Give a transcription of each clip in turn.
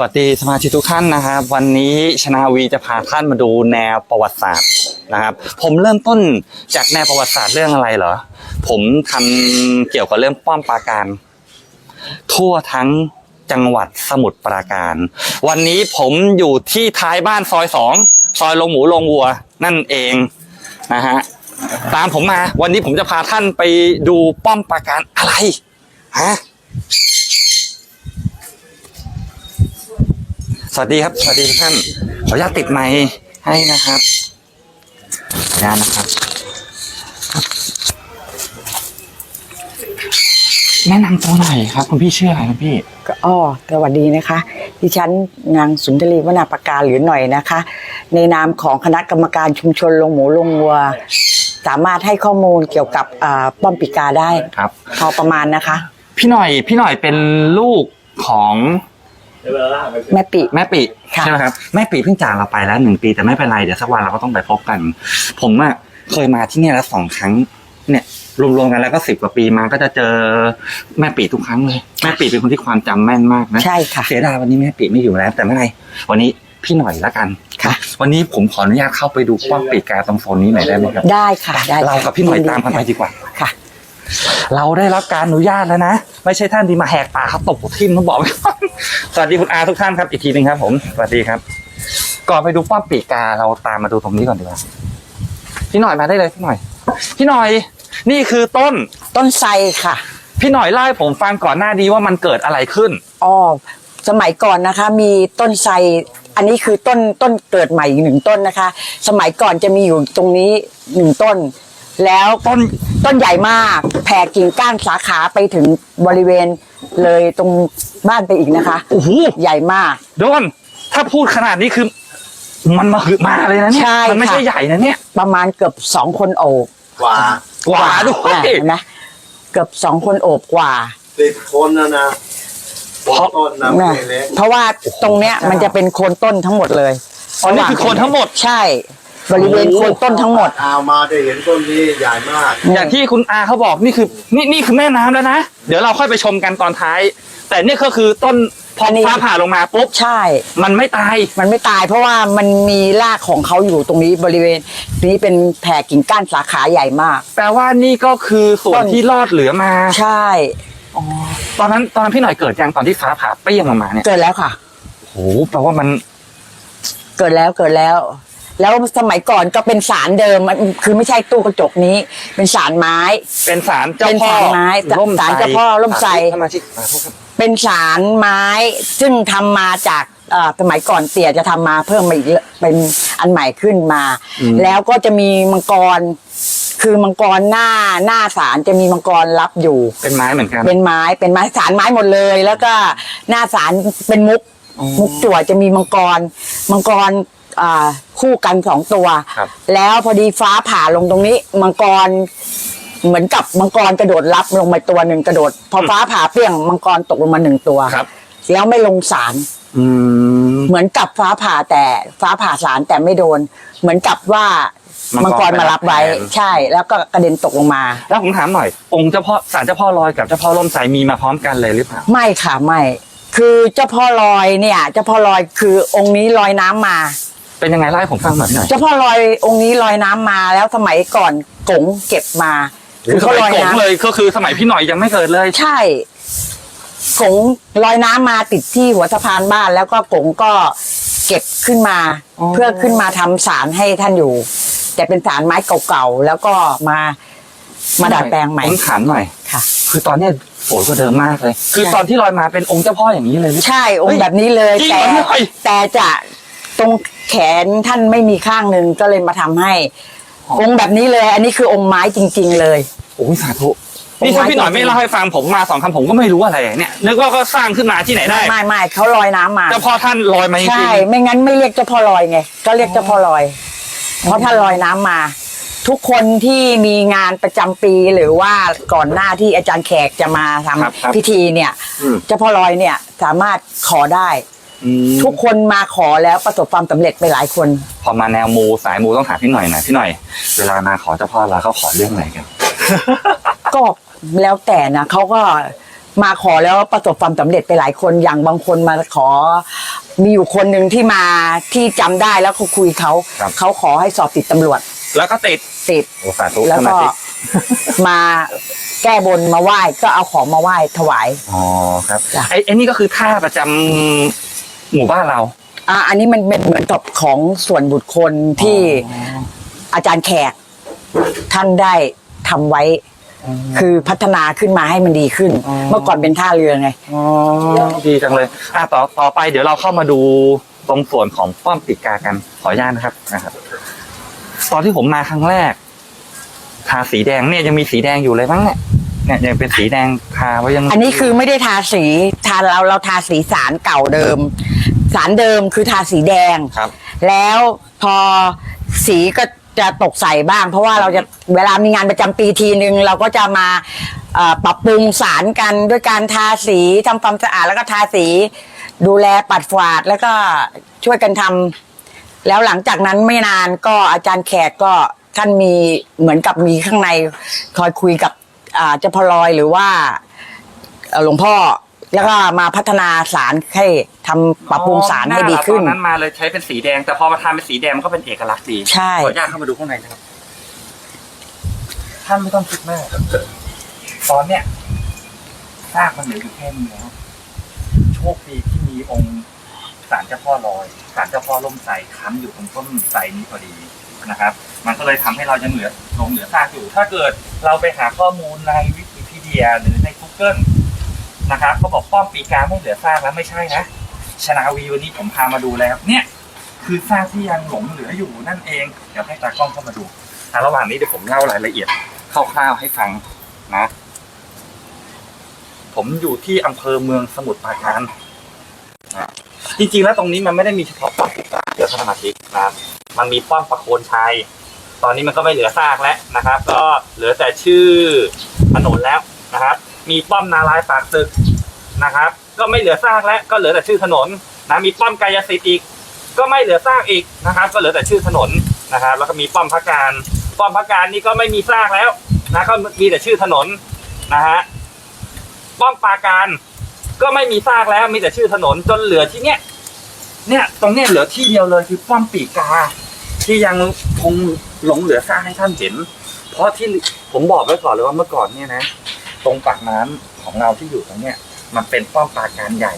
วัสดีสมาชิกทุกท่านนะครับ วันนี้ชนาวีจะพาท่านมาดูแนวประวัติศาสตร์นะครับ ผมเริ่มต้นจากแนวประวัติศาสตร์เรื่องอะไรเหรอ ผมทำเกี่ยวกับเรื่องป้อมปราการ ทั่วทั้งจังหวัดสมุทรปราการ วันนี้ผมอยู่ที่ท้ายบ้านซอยสองซอยลงหมูลงวัว นั่นเองนะฮะตามผมมา วันนี้ผมจะพาท่านไปดูป้อมปราการอะไรฮะ วัสดีครับ สวัสดีทุกท่าน ขออนุญาตติดไมค์ให้นะครับขออนุญาตนะครับ แนะนำตัวหน่อยครับ คุณพี่ชื่ออะไรครับพี่ ก็อ้อสวัสดีนะคะ ดิฉันนางสุนทรีวนาประการหรือหน่อยนะคะ ในนามของคณะกรรมการชุมชนลงหมูลงวัว สามารถให้ข้อมูลเกี่ยวกับอ่าป้อมปีกาได้ครับ พอประมาณนะคะ พี่หน่อย พี่หน่อยเป็นลูกของ แม่ปิแม่ปิค่ะ ใช่ไหมครับแม่ปิเพิ่งจากเราไปแล้วหนึ่งปีแต่ไม่เป็นไรเดี๋ยวสักวันเราก็ต้องไปพบกัน ผมอะเคยมาที่เนี่ยแล้วสองครั้ง เนี่ยรวมๆกันแล้วก็สิบกว่าปีมาก็จะเจอแม่ปีทุกครั้งเลยแม่ปีเป็นคนที่ความจำแม่นมากนะ ใช่ค่ะ เสียดายวันนี้แม่ปีไม่อยู่แล้วแต่ไม่เป็นไรวันนี้พี่หน่อยละกันค่ะ วันนี้ผมขออนุญาตเข้าไปดูป้อมปีกาตรงโซนนี้หน่อยได้ไหมครับ ได้ค่ะ ได้ค่ะเรากับพี่หน่อยตามกันไปดีกว่า ค่ะ เราได้รับการอนุญาตแล้วนะ ไม่ใช่ท่านที่มาแหกปากเขาตกทิ่มต้องบอกไว้ก่อนสวัสดีคุณอาทุกท่านครับ อีกทีหนึ่งครับผมสวัสดีครับ ก่อนไปดูป้อมปีกาเราตามมาดูตรงนี้ก่อนดีกว่าพี่หน่อยมาได้เลยพี่หน่อย พี่หน่อยนี่คือต้นต้นไทรค่ะ พี่หน่อยเล่าให้ผมฟังก่อนหน้านี้ว่ามันเกิดอะไรขึ้นอ้อสมัยก่อนนะคะ มีต้นไทรอันนี้คือต้นต้นเกิดใหม่อีกหนึ่งต้นนะคะ สมัยก่อนจะมีอยู่ตรงนี้หนึ่งต้น แล้วต้น ต้นใหญ่มาก แผ่กิ่งก้านสาขาไปถึงบริเวณเลยตรงบ้านไปอีกนะคะ โอ้โหใหญ่มาก โดน ถ้าพูดขนาดนี้คือ มันมาหือมาเลยนะเนี่ย ใช่มันไม่ค่ะ ใช่ใหญ่นะเนี่ยประมาณเกือบสองคนโอบกว่ากว่าด้วยอะเห็นไหมเกือบสองคนโอบกว่าสิบคนนะนะเพราะต้นนะนะไม่เล็กเพราะว่าตรงเนี้ยมันจะเป็นโคนต้นทั้งหมดเลยอ๋อนี่คือโคนทั้งหมด ใช่ บริเวณโคนต้นทั้งหมด เอามาได้เห็นต้นนี้ใหญ่มากอย่างที่คุณอาเขาบอกนี่คือนี่นี่คือแม่น้ำแล้วนะ เดี๋ยวเราค่อยไปชมกันตอนท้าย แต่เนี่ยก็คือต้นพออันนี้ ฟ้าผ่าลงมาปุ๊บใช่ มันไม่ตาย มันไม่ตายเพราะว่ามันมีรากของเขาอยู่ตรงนี้บริเวณนี้เป็นแผ่กิ่งก้านสาขาใหญ่มาก แปลว่านี่ก็คือส่วนต้น ที่รอดเหลือมา ใช่ ตอนนั้นตอนนั้นพี่หน่อยเกิดยังตอนที่ฟ้าผ่าเปรี้ยงลงมาเนี่ยเกิดแล้วค่ะ โอ้โหแปลว่ามันเกิดแล้วเกิดแล้ว แล้วสมัยก่อนก็เป็นศาลเดิมมันคือไม่ใช่ตู้กระจกนี้ เป็นศาลไม้ เป็นสารเจ้าเป็นพ่อศาลไม้ร่มศาลเจ้าพ่อร่มไทร สมาชิกสาธุครับ เป็นศาลไม้ซึ่งทำมาจากเอ่อสมัยก่อนเตี่ยจะทำมาเพิ่มมาอีกเป็นอันใหม่ขึ้นมา แล้วก็จะมีมังกร คือมังกรหน้าหน้าศาลจะมีมังกรรับอยู่ เป็นไม้เหมือนกัน เป็นไม้เป็นไม้สารไม้หมดเลย แล้วก็หน้าสารเป็นมุก มุกจั่วจะมีมังกร มังกร อ่าคู่กันสองตัว ครับ แล้วพอดีฟ้าผ่าลงตรงนี้ มังกร เหมือนกับมังกรกระโดดรับลงมาตัวหนึ่งกระโดด พอฟ้าผ่าเปรี้ยงมังกรตกลงมาหนึ่งตัว ครับ แล้วไม่ลงสาร อืม เหมือนกับฟ้าผ่าแต่ฟ้าผ่าสารแต่ไม่โดน เหมือนกับว่ามัมังงกกรรมารับไว้ไปรับแทน ใช่ แล้วก็กระเด็นตกลงมา แล้วผมถามหน่อย องค์เจ้าพ่อสารเจ้าพ่อลอยกับเจ้าพ่อร่มไทรมีมาพร้อมกันเลยหรือเปล่า ไม่ค่ะไม่ คือเจ้าพ่อลอยเนี่ย เจ้าพ่อลอยคือองค์นี้ลอยน้ำมา เป็นยังไงเล่าให้ผมฟังหน่อยหน่อย เจ้าพ่อลอยองค์นี้ลอยน้ำมาแล้วสมัยก่อนกงเก็บมาคือเขาลอยสมัน้กงเลยก็คือสมัยพี่หน่อยยังไม่เกิดเลยำใช่กงลอยน้ำมาติดที่หัวสะพานบ้าน แล้วก็กงก็เก็บขึ้นมา อ๋อ เพื่อขึ้นมาทำศาลให้ท่านอยู่ แต่เป็นศาลไม้เก่าๆแล้วก็มามาดัดแปลงใหม่ผมถามหน่อย ค่ะ คือตอนเนี้ยโอยก็เดิมมากเลย คือใช่ ตอนที่ลอยมาเป็นองค์เจ้าพ่ออย่างนี้เลยหรือเปล่า ใช่องค์แบบนี้เลยจริงแต่เหรอพี่หน่อย แต่จะ ตรงแขนท่านไม่มีข้างหนึ่งก็เลยมาทำให้ องค์แบบนี้เลย อันนี้คือองค์ไม้จริง ๆ เลย โอ้ยสาธุนี่ถ้าพี่หน่อยไม่เล่าให้ฟังผมมาสองคำผมก็ไม่รู้อะไรเนี่ยนึกว่าก็สร้างขึ้นมาที่ไหนได้ไม่ไม่เขาลอยน้ำมา เจ้าพ่อท่านลอยมาจริใช่ งไม่งั้นไม่เรียกเจ้าพ่อลอยไง ก็เรียกเจ้าพ่อลอย เพราะท่านลอยน้ำมา ทุกคนที่มีงานประจำปีหรือว่าก่อนหน้าที่อาจารย์แขกจะมาทำครับครับพิธีเนี่ย อืม เจ้าพ่อลอยเนี่ยสามารถขอได้อืม ทุกคนมาขอแล้วประสบความสำเร็จไปหลายคน พอมาแนวมูสายมูต้องถามพี่หน่อยหน่อยพี่หน่อย เวลามาขอเจ้าพ่อเราเขาขอเรื่องอะไรกัน ก็แล้วแต่นะเขาก็มาขอแล้วประสบความสำเร็จไปหลายคนอย่างบางคนมาขอ มีอยู่คนหนึ่งที่มาที่จำได้แล้วเขาคุยเขาครับเขาขอให้สอบติดตำรวจ แล้วก็ติดติดโอ้สาธุแล้วสมาก็ธิมาแก้บนมาไหว้ก็เอาของมาไหว้ถวาย อ๋อครับจ้ะไอ้ไอ้นี่ก็คือท่าประจำ หมู่บ้านเรา อ่าอันนี้มันเป็นเหมือนกับของส่วนบุคคลที่อาจารย์แขก ท่านได้ทำไว้ คือพัฒนาขึ้นมาให้มันดีขึ้น อ๋อ เมื่อก่อนเป็นท่าเรือไง อ๋อดีจังเลยอะต่อต่อไปเดี๋ยวเราเข้ามาดูตรงส่วนของป้อมปีกกากันขออนุญาตนะครับนะครับ ตอนที่ผมมาครั้งแรก ทาสีแดงเนี่ยยังมีสีแดงอยู่เลยมั้งเนี่ยเนี่ยยังเป็นสีแดงทาไว้ยังอันนี้คือไม่ได้ทาสีทาเราเราทาสีสารเก่าเดิม สารเดิมคือทาสีแดง ครับ แล้วพอสีก็จะตกใส่บ้าง เพราะว่าเราจะเวลามีงานประจำปีทีนึง เราก็จะมาเอ่อปรับปรุงสารกันด้วยการทาสีทำความสะอาดแล้วก็ทาสี ดูแลปัดฝาดแล้วก็ช่วยกันทำแล้วหลังจากนั้นไม่นานก็อาจารย์แขกก็ท่านมีเหมือนกับมีข้างในคอยคุยกับอ่าเจ้าพอลอยหรือว่า เอ่อหลวงพ่อ แล้วก็มาพัฒนาสารให้ทำปรับปรุงสารให้ดีขึ้น ตอนนั้นมาเลยใช้เป็นสีแดง แต่พอมาทำเป็นสีแดงมันก็เป็นเอกลักษณ์ดีใช่ ขออนุญาตเข้ามาดูข้างในนะครับ ท่านไม่ต้องคิดมากตอนเนี้ยซากมันเหลืออยู่แค่นี้แล้วโชคดีที่มีองค์ศาลเจ้าพ่อลอยศาลเจ้าพ่อล่มใสค้ำอยู่ตรงต้นไทรนี้พอดีนะครับ มันก็เลยทำให้เรายังเหลือลงเหลือซากอยู่ ถ้าเกิดเราไปหาข้อมูลในวิกิพีเดียหรือใน Google นะครับเขาบอกป้อมปีกาไม่เหลือซากแล้วไม่ใช่นะชนาวีวันนี้ผมพามาดูแล้วเนี่ย คือซากที่ยังหลงเหลืออยู่นั่นเอง เดี๋ยวให้ตากล้องเข้ามาดูอะระหว่างนี้เดี๋ยวผมเล่ารายละเอียดคร่าวๆให้ฟังนะ ผมอยู่ที่อำเภอเมืองสมุทรปราการนะจริงๆแล้วตรงนี้มันไม่ได้มีเฉพาะป้อมปีกาเดี๋ยวสมาชิกนะครับมันมีป้อมประโคนชัยตอนนี้มันก็ไม่เหลือซากแล้วนะครับ ก็เหลือแต่ชื่อถนนแล้วนะครับ มีป้อมนารายปากตึกนะครับ ก็ไม่เหลือซากแล้วก็เหลือแต่ชื่อถนนนะมีป้อมกายสิทธิ์อีก ก็ไม่เหลือซากอีกนะครับ ก็เหลือแต่ชื่อถนนนะครับ แล้วก็มีป้อมพักการป้อมพักการนี่ก็ไม่มีซากแล้วนะก็มีแต่ชื่อถนนนะฮะป้อมปราการก็ไม่มีซากแล้วมีแต่ชื่อถนนจนเหลือที่เนี้ยเนี่ยตรงเนี้ยเหลือที่เดียวเลยคือป้อมปีกา ที่ยังคงหลงเหลือซากให้ท่านเห็น เพราะที่ผมบอกไว้ก่อนเลยว่าเมื่อก่อนเนี่ยนะ ตรงปากน้ำของเราที่อยู่ตรงเนี้ยมันเป็นป้อมปราการใหญ่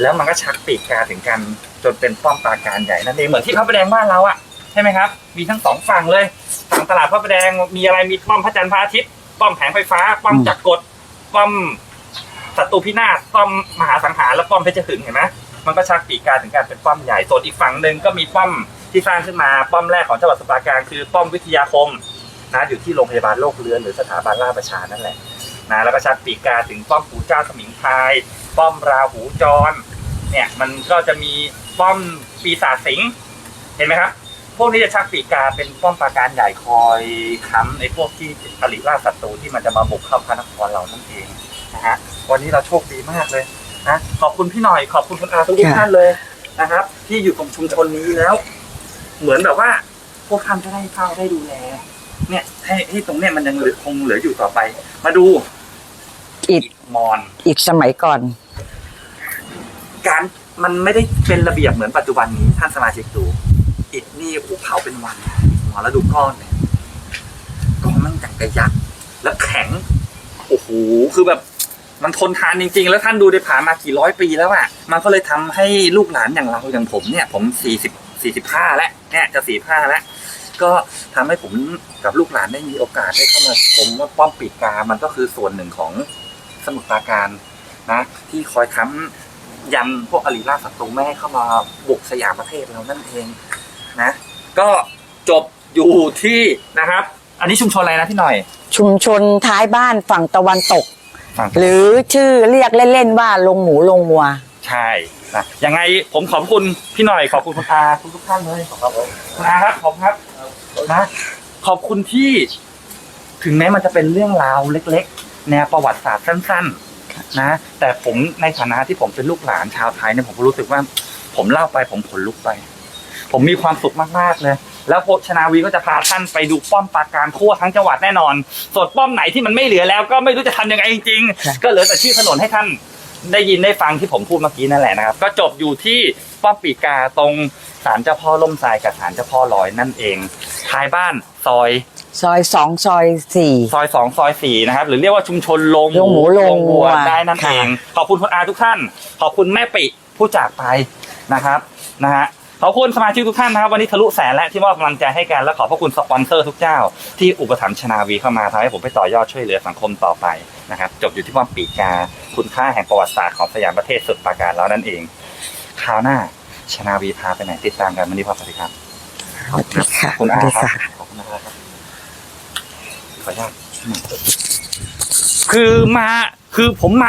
แล้วมันก็ชักปีกกาถึงกัน จนเป็นป้อมปราการใหญ่นั่นเองเหมือนที่พระประแดงบ้านเราอะใช่ไหมครับ มีทั้งสองฝั่งเลยฝั่งตลาดพระประแดงมีอะไรมีป้อมพระจันทร์พระอาทิตย์ป้อมแผงไฟฟ้า ป้อมจักรกฎป้อมศัตรูพินาศป้อมมหาสังหารและป้อมเพชรขึงเห็นไหมมันก็ชักปีกกาถึงการเป็นป้อมใหญ่ส่วนอีกฝั่งหนึ่งก็มีป้อมที่สร้างขึ้นมาป้อมแรกของจังหวัดสมุทรปราการคือป้อมวิทยาคม นะอยู่ที่โรงพยาบาลโรคเรื้อนหรือสถาบันราชประชานั่นแหละนะแล้วก็ชักปีกกาถึงป้อมปู่เจ้าสมิงพรายป้อมราหูจร เนี่ยมันก็จะมีป้อมปีศาจสิงห์เห็นไหมครับพวกนี้จะชักปีกกาเป็นป้อมปราการใหญ่คอยค้ำในพวกที่ผลิตล่าศัตรูที่มันจะมาบุกเข้าพระนครเรานั่นเองนะฮะวันนี้เราโชคดีมากเลยนะขอบคุณพี่หน่อยขอบคุณคุณอาทุกค่ะท่านเลยนะครับ ที่อยู่ตรงชุมชนนี้แล้ว เหมือนแบบว่า พวกท่านจะได้เฝ้าได้ดูแล เนี่ยให้ให้ตรงเนี้ยมันยังเหลือคงเหลืออยู่ต่อไป มาดูอิฐมอน อีกสมัยก่อน การมันไม่ได้เป็นระเบียบเหมือนปัจจุบันนี้ท่านสมาชิกดู อิฐนี่โอ้โหเผาเป็นวันหัวแล้วดูก้อนเนี่ยก้อนมันจังกระยักษ์แล้วแข็งโอ้โหคือแบบมันทนทานจริง ๆ แล้วท่านดูได้ผ่านมากี่ร้อยปีแล้วอะมันก็เลยทำให้ลูกหลานอย่างเราอย่างผมเนี่ย ผมสี่สิบสี่สิบห้าแล้วเนี่ยจะสี่ห้าแล้ว ก็ทำให้ผมกับลูกหลานได้มีโอกาสได้เข้ามาชมว่าป้อมปีกกา มันก็คือส่วนหนึ่งของสมุทรปราการนะ ที่คอยค้ำยันพวกอริราชศัตรูไม่ให้เข้ามาบุกสยามประเทศเรานั่นเองนะ ก็จบอยู่ที่นะครับ อันนี้ชุมชนอะไรนะพี่หน่อย ชุมชนท้ายบ้านฝั่งตะวันตกฝั่งหรือชื่อเรียกเล่นๆว่าลงหมูลงวัว ใช่นะยังไงผมขอบคุณพี่หน่อยขอบคุณคุณอาทุกทุกๆท่านเลยขอบคุณคุณอาครับขอบคุณครับ นะ ขอบคุณที่ถึงแม้มันจะเป็นเรื่องราวเล็ก ๆ แนวประวัติศาสตร์สั้น ๆ นะ แต่ผมในฐานะที่ผมเป็นลูกหลานชาวไทยเนี่ยผมก็รู้สึกว่า ผมเล่าไปผมขนลุกไป ผมมีความสุขมากๆเลย แล้วโพชนาวีก็จะพาท่านไปดูป้อมปราการทั่วทั้งจังหวัดแน่นอนส่วนป้อมไหนที่มันไม่เหลือแล้ว ก็ไม่รู้จะทำยังไงจริงค่ะๆก็เหลือแต่ชื่อถนนให้ท่านได้ยินได้ฟังที่ผมพูดเมื่อกี้นั่นแหละนะครับ ก็จบอยู่ที่ป้อมปีกาตรงศาลเจ้าพ่อล่มทรายกับศาลเจ้าพ่อลอยนั่นเอง ท้ายบ้านซอย ซอยสองซอยสี่ ซอยสองซอยสี่นะครับหรือเรียกว่าชุมชนโรงโรงหมูโรงวัววัวได้นั่นค่ะเองขอบคุณคุณอาทุกท่าน ขอบคุณแม่ปิผู้จากไปนะครับนะฮะขอบคุณสมาชิกทุกท่านนะครับวันนี้ทะลุแสนและที่มอบกำลังใจให้กันและขอบพระคุณสปอนเซอร์ทุกเจ้า ที่อุปถัมภ์ชนาวีเข้ามาทำให้ผมไปต่อยอดช่วยเหลือสังคมต่อไปนะครับจบอยู่ที่ว่าปีกาคุณค่าแห่งประวัติศาสตร์ของสยามประเทศสุดปราการแล้วนั่นเองคราวหน้าชนาวีพาไปไหนติดตามกันวันนี้พอสวัสดีครับส วัสดีค่ะขอบคุณอาสวัสดีครับค่ะขอบคุณนะครับขออนุญาตคือมาคือผมมา